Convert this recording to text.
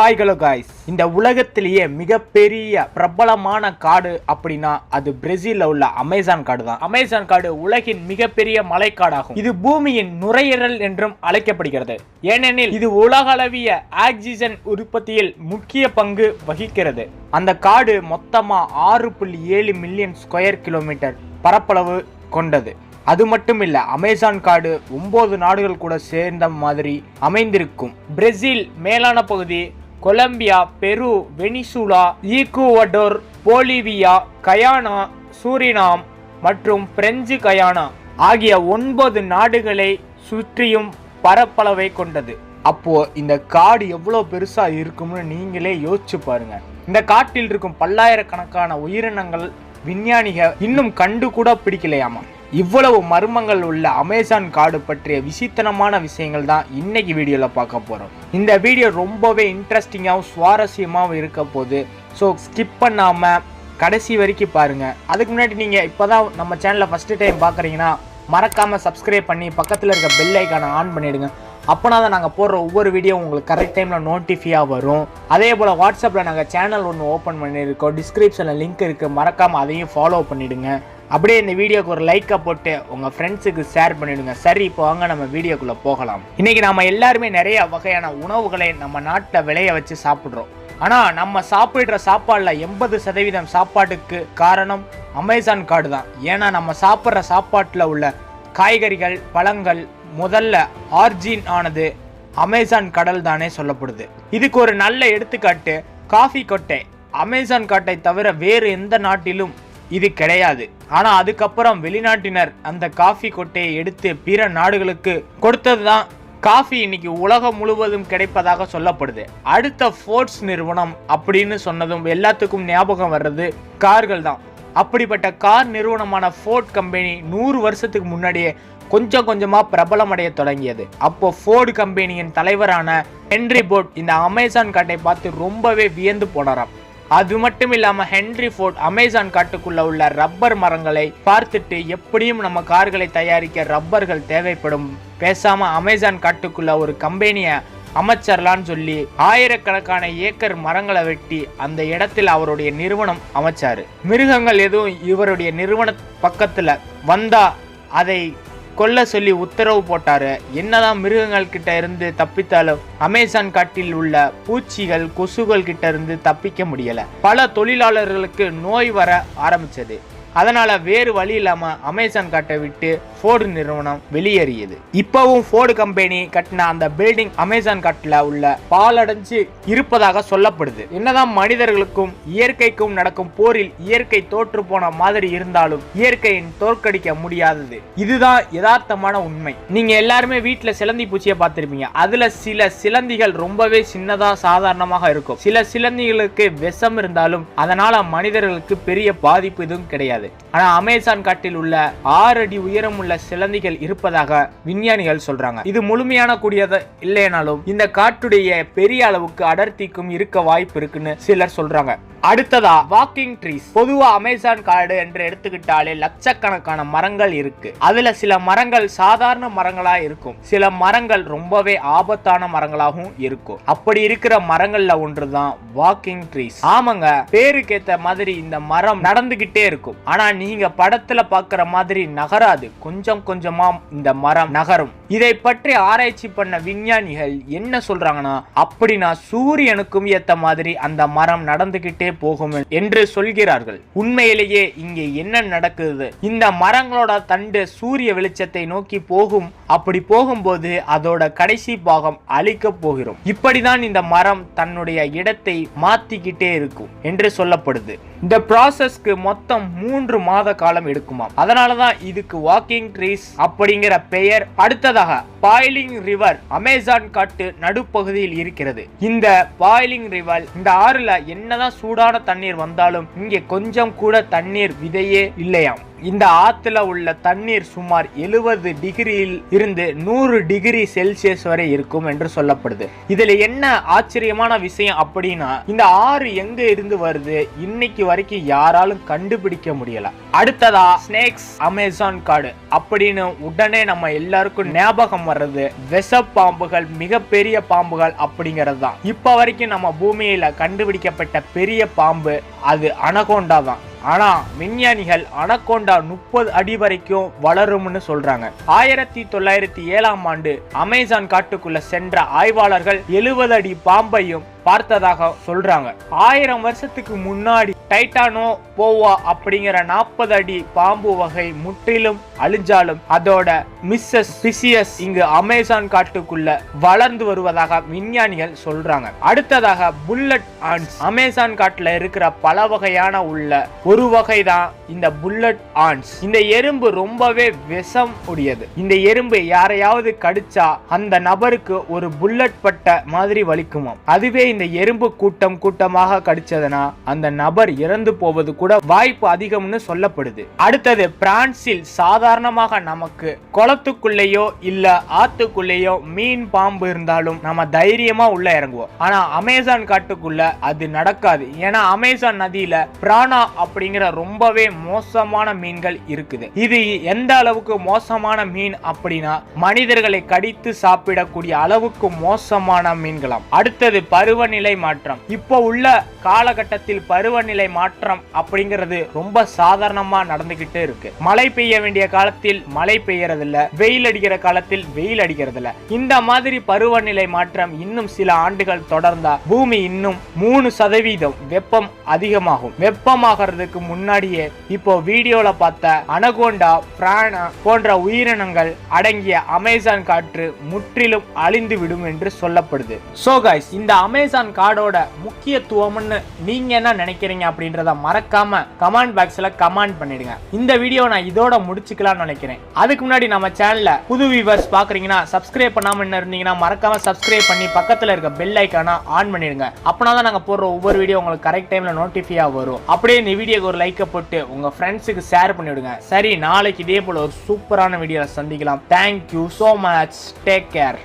Hi hello guys இந்த உலகத்திலேயே மிகப்பெரிய பிரபலமான காடு அப்படின்னா அது பிரேசில்ல உள்ள அமேசான் காடு தான். அமேசான் காடு உலகின் மிகப்பெரிய மலைக்காடாகும். இது பூமியின் நுரையீரல் என்றும் அழைக்கப்படுகிறது. ஏனெனில் இது உலகளவிய ஆக்சிஜன் உற்பத்தியில் முக்கிய பங்கு வகிக்கிறது. அந்த காடு மொத்தமாக ஆறு புள்ளி ஏழு மில்லியன் ஸ்கொயர் கிலோமீட்டர் பரப்பளவு கொண்டது. அது மட்டும் இல்ல அமேசான் காடு ஒன்பது நாடுகள் கூட சேர்ந்த மாதிரி அமைந்திருக்கும். பிரேசில் மேலான பகுதி Colombia Peru Venezuela Ecuador Bolivia Guyana Suriname மற்றும் பிரெஞ்சு கயானா ஆகிய ஒன்பது நாடுகளை சுற்றியும் பரப்பளவை கொண்டது. அப்போ இந்த காடு எவ்வளோ பெருசா இருக்கும்னு நீங்களே யோசிச்சு பாருங்க. இந்த காட்டில் இருக்கும் பல்லாயிரக்கணக்கான உயிரினங்கள் விஞ்ஞானிகள் இன்னும் கண்டு கூட பிடிக்கலையாமா? இவ்வளவு மர்மங்கள் உள்ள அமேசான் காடு பற்றிய விசித்தனமான விஷயங்கள் தான் இன்னைக்கு வீடியோவில் பார்க்க போகிறோம் இந்த வீடியோ ரொம்பவே இன்ட்ரெஸ்டிங்காகவும் சுவாரஸ்யமாகவும் இருக்க போது ஸோ ஸ்கிப் பண்ணாமல் கடைசி வரைக்கும் பாருங்கள் அதுக்கு முன்னாடி நீங்கள் இப்போ தான் நம்ம சேனலில் ஃபஸ்ட்டு டைம் பார்க்குறீங்கன்னா மறக்காமல் சப்ஸ்கிரைப் பண்ணி பக்கத்தில் இருக்க பெல் ஐக்கானை ஆன் பண்ணிவிடுங்க அப்போனா தான் நாங்கள் போடுற ஒவ்வொரு வீடியோ உங்களுக்கு கரெக்ட் டைமில் நோட்டிஃபியாக வரும். அதே போல் வாட்ஸ்அப்பில் நாங்கள் சேனல் ஒன்று ஓப்பன் பண்ணியிருக்கோம். டிஸ்கிரிப்ஷனில் லிங்க் இருக்குது மறக்காமல் அதையும் ஃபாலோ பண்ணிவிடுங்க அப்படியே இந்த வீடியோக்கு ஒரு லைக்கை போட்டு உங்கள் ஃப்ரெண்ட்ஸுக்கு ஷேர் பண்ணிவிடுங்க சரி இப்போ வாங்க நம்ம வீடியோக்குள்ளே போகலாம். இன்றைக்கி நம்ம எல்லாருமே நிறைய வகையான உணவுகளை நம்ம நாட்டில் விளைய வச்சு சாப்பிட்றோம். ஆனால் நம்ம சாப்பிடுற சாப்பாடில் எண்பது சதவீதம் சாப்பாட்டுக்கு காரணம் அமேசான் காடு தான் ஏன்னா நம்ம சாப்பிட்ற சாப்பாட்டில் உள்ள காய்கறிகள் பழங்கள் முதல்ல ஆர்ஜின் ஆனது அமேசான் கடல் தானே சொல்லப்படுது. இதுக்கு ஒரு நல்ல எடுத்துக்காட்டு காஃபி கொட்டை. அமேசான் காட்டை தவிர வேறு எந்த நாட்டிலும் இது கிடையாது. ஆனால் அதுக்கப்புறம் வெளிநாட்டினர் அந்த காஃபி கொட்டையை எடுத்து பிற நாடுகளுக்கு கொடுத்தது தான் காஃபி இன்னைக்கு உலகம் முழுவதும் கிடைப்பதாக சொல்லப்படுது. அடுத்த ஃபோர்ட்ஸ் நிறுவனம் அப்படின்னு சொன்னதும் எல்லாத்துக்கும் ஞாபகம் வர்றது கார்கள் தான் அப்படிப்பட்ட கார் நிறுவனமான ஃபோர்ட் கம்பெனி நூறு வருஷத்துக்கு முன்னாடியே கொஞ்சம் கொஞ்சமாக பிரபலமடைய தொடங்கியது. அப்போ ஃபோர்டு கம்பெனியின் தலைவரான ஹென்ரி போர்ட் இந்த அமேசான் காட்டை பார்த்து ரொம்பவே வியந்து போனாராம். அது மட்டும் இல்லாமல் ஹென்ரி ஃபோர்ட் அமேசான் காட்டுக்குள்ள உள்ள ரப்பர் மரங்களை பார்த்துட்டு எப்படியும் நம்ம கார்களை தயாரிக்க ரப்பர்கள் தேவைப்படும். பேசாம அமேசான் காட்டுக்குள்ள ஒரு கம்பெனியை அமைச்சர்லான்னு சொல்லி ஆயிரக்கணக்கான ஏக்கர் மரங்களை வெட்டி அந்த இடத்தில் அவருடைய நிறுவனம் அமைச்சாரு. மிருகங்கள் எதுவும் இவருடைய நிறுவன பக்கத்துல வந்தா அதை கொல்ல சொல்லி உத்தரவு போட்டாரு. என்னதான் மிருகங்கள் கிட்ட இருந்து தப்பித்தாலும் அமேசான் காட்டில் உள்ள பூச்சிகள் கொசுகள் கிட்ட இருந்து தப்பிக்க முடியல. பல தொழிலாளர்களுக்கு நோய் வர ஆரம்பிச்சது. அதனால வேறு வழி இல்லாம அமேசான் காட்டை விட்டு ஃபோர்டு நிறுவனம் வெளியேறியது. இப்பவும் ஃபோர்டு கம்பெனி கட்டின அந்த பில்டிங் அமேசான் காட்டில் உள்ள பாலடைஞ்சு இருப்பதாக சொல்லப்படுது. என்னதான் மனிதர்களுக்கும் இயற்கைக்கும் நடக்கும் போரில் இயற்கை தோற்று போன மாதிரி இருந்தாலும் இயற்கையின் தோற்கடிக்க முடியாதது. இதுதான் யதார்த்தமான உண்மை. நீங்க எல்லாருமே வீட்டுல சிலந்தி பூச்சியை பார்த்திருப்பீங்க. அதுல சில சிலந்திகள் ரொம்பவே சின்னதா சாதாரணமாக இருக்கும். சில சிலந்திகளுக்கு விஷம் இருந்தாலும் அதனால மனிதர்களுக்கு பெரிய பாதிப்பு எதுவும் கிடையாது. Dale. ஆனா அமேசான் காட்டில் உள்ள ஆறு அடி உயரம் உள்ள சிலந்திகள் இருப்பதாக விஞ்ஞானிகள் சொல்றாங்க. இது முழுமையான கூடியது இல்லைனாலும் இந்த காட்டுடைய பெரிய அளவுக்கு அடர்த்திக்கும் இருக்க வாய்ப்பு இருக்குன்னு சிலர் சொல்றாங்க. அடுத்ததா வாக்கிங் ட்ரீஸ் பொதுவா அமேசான் காடு என்று எடுத்துக்கிட்டாலே லட்சக்கணக்கான மரங்கள் இருக்கு. அதுல சில மரங்கள் சாதாரண மரங்களா இருக்கும். சில மரங்கள் ரொம்பவே ஆபத்தான மரங்களாகவும் இருக்கும். அப்படி இருக்கிற மரங்கள்ல ஒன்றுதான் வாக்கிங் ட்ரீஸ் ஆமாங்க பேருக்கேத்த மாதிரி இந்த மரம் நடந்துகிட்டே இருக்கும். ஆனா நீங்க படத்துல பாக்குற மாதிரி நகராது. கொஞ்சம் கொஞ்சமா இந்த மரம் நகரும். இதை பற்றி ஆராய்ச்சி பண்ண விஞ்ஞானிகள் என்ன சொல்றாங்கன்னா அப்படின்னா சூரியனுக்கும் ஏத்த மாதிரி அந்த மரம் நடந்துகிட்டே போகும் என்று சொல்கிறார்கள். உண்மையிலேயே இங்கே என்ன நடக்குது? இந்த மரங்களோட தண்டு சூரிய வெளிச்சத்தை நோக்கி போகும். அப்படி போகும்போது அதோட கடைசி பாகம் அழிக்க போகிறோம். இப்படிதான் இந்த மரம் தன்னுடைய இடத்தை மாத்திக்கிட்டே இருக்கும் என்று சொல்லப்படுது. இந்த ப்ராசஸ்க்கு மொத்தம் மூன்று மாத காலம் எடுக்குமாம். அதனாலதான் இதுக்கு வாக்கிங் ட்ரீஸ் அப்படிங்கிற பெயர். அடுத்ததாக பாய்லிங் ரிவர் அமேசான் காட்டு நடுப்பகுதியில் இருக்கிறது. இந்த பாய்லிங் ரிவர் இந்த ஆறுல என்னதான் சூடான தண்ணீர் வந்தாலும் இங்கே கொஞ்சம் கூட தண்ணீர் விதையே இல்லையாம். இந்த ஆத்துல உள்ள தண்ணீர் சுமார் எழுபது டிகிரியில் இருந்து நூறு டிகிரி செல்சியஸ் வரை இருக்கும் என்று சொல்லப்படுது. இதுல என்ன ஆச்சரியமான விஷயம் அப்படின்னா இந்த ஆறு எங்க இருந்து வருது? இன்னைக்கு வரைக்கும் யாராலும் கண்டுபிடிக்க முடியல. அடுத்ததா ஸ்னேக்ஸ் அமேசான் காடு அப்படின்னு உடனே நம்ம எல்லாருக்கும் ஞாபகம் வர்றது விஷ பாம்புகள் மிகப்பெரிய பாம்புகள் அப்படிங்கிறது தான் இப்ப வரைக்கும் நம்ம பூமியில கண்டுபிடிக்கப்பட்ட பெரிய பாம்பு அது அனகோண்டா தான் ஆனா விஞ்ஞானிகள் அனகோண்டா முப்பது அடி வரைக்கும் வளரும்னு சொல்றாங்க. ஆயிரத்தி தொள்ளாயிரத்தி ஏழாம் ஆண்டு அமேசான் காட்டுக்குள்ள சென்ற ஆய்வாளர்கள் எழுபது அடி பாம்பையும் பார்த்ததாக சொல்றாங்க. ஆயிரம் வருஷத்துக்கு முன்னாடி டைட்டானோ போவா அப்படிங்கிற நாற்பது அடி பாம்பு வகை முற்றிலும் அழிஞ்சாலும் அதோட மிஸ்ஸஸ் பிசியஸ் இங்கு அமேசான் காட்டுக்குள்ள வளர்ந்து வருவதாக விஞ்ஞானிகள் சொல்றாங்க. அடுத்ததாக புல்லட் ஆன்ஸ். அமேசான் காட்டுல இருக்கிற பல வகையான உள்ள ஒரு வகை தான் இந்த புல்லட் ஆன்ஸ். இந்த எறும்பு ரொம்பவே விஷம் உடையது. இந்த எறும்பு யாரையாவது கடிச்சா அந்த நபருக்கு ஒரு புல்லட் பட்ட மாதிரி வலிக்குமாம். அதுவே இந்த எறும்பு கூட்டம் கூட்டமாக கடிச்சதுனா அந்த நபர் இறந்து போவது கூட வாய்ப்பு அதிகம்னு சொல்லப்படுது. அடுத்தது பிரான்சில் சாதாரணமாக நமக்கு குளத்துக்குள்ளேயோ இல்ல ஆத்துக்குள்ளேயோ மீன் பாம்பு இருந்தாலும் நம்ம தைரியமா உள்ள இறங்குவோம். ஆனா அமேசான் காட்டுக்குள்ள அது நடக்காது. ஏன்னா அமேசான் நதியில பிராணா அப்படிங்கிற ரொம்பவே மோசமான மீன்கள் இருக்குது. இது எந்த அளவுக்கு மோசமான மீன் அப்படின்னா மனிதர்களை கடித்து சாப்பிடக்கூடிய அளவுக்கு மோசமான மீன்களாம். அடுத்தது பருவ பருவநிலை மாற்றம். இப்போ உள்ள காலகட்டத்தில் பருவநிலை மாற்றம் அப்படிங்கிறது ரொம்ப சாதாரணமா நடந்துகிட்டே இருக்கு. மழை பெய்ய வேண்டிய காலத்தில் மழை பெய்யறது இல்ல வெயில் அடிக்கிற காலத்தில் வெயில் அடிக்கிறது இல்ல இந்த மாதிரி பருவநிலை மாற்றம் இன்னும் சில ஆண்டுகள் தொடர்ந்தா பூமி இன்னும் மூணு சதவீதம் வெப்பம் அதிகமாகும். வெப்பமாகிறதுக்கு முன்னாடியே இப்போ வீடியோல பார்த்த அனகோண்டா பிராணா போன்ற உயிரினங்கள் அடங்கிய அமேசான் காற்று முற்றிலும் அழிந்து விடும் என்று சொல்லப்படுது. சோ கைஸ் இந்த அமேசான் கார்டோட முக்கியத்துவம்னு நீங்க என்ன நினைக்கிறீங்க அப்படின்றத மறக்காம கமெண்ட் பாக்ஸ்ல கமெண்ட் பண்ணிடுங்க. இந்த வீடியோ நான் இதோட முடிச்சுக்கலாம்னு நினைக்கிறேன். அதுக்கு முன்னாடி நம்ம சேனல்ல புது வியூவர்ஸ் பாக்குறீங்கன்னா சப்ஸ்கிரைப் பண்ணாம என்ன இருந்தீங்கன்னா மறக்காம சப்ஸ்கிரைப் பண்ணி பக்கத்துல இருக்க பெல் ஐக்கானா ஆன் பண்ணிடுங்க. அப்பனா தான் நாங்க போடுற ஒவ்வொரு வீடியோ உங்களுக்கு கரெக்ட் டைம்ல நோட்டிஃபையா வரும். அப்படியே இந்த வீடியோக்கு ஒரு லைக்கை போட்டு உங்க ஃப்ரெண்ட்ஸுக்கு ஷேர் பண்ணிவிடுங்க சரி நாளைக்கு இதே போல ஒரு சூப்பரான வீடியோவில் சந்திக்கலாம். Thank you so much take care